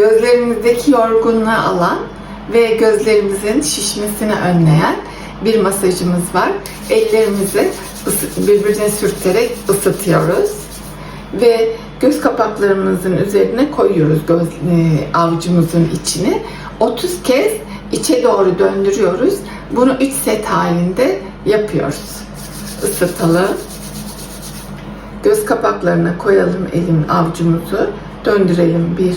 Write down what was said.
gözlerimizdeki yorgunluğu alan ve gözlerimizin şişmesini önleyen bir masajımız var. Ellerimizi birbirine sürterek ısıtıyoruz ve göz kapaklarımızın üzerine koyuyoruz göz e, avucumuzun içine. 30 kez içe doğru döndürüyoruz. Bunu 3 set halinde yapıyoruz. Isıtalım. Göz kapaklarına koyalım elim avucumuzu. Döndürelim. 1,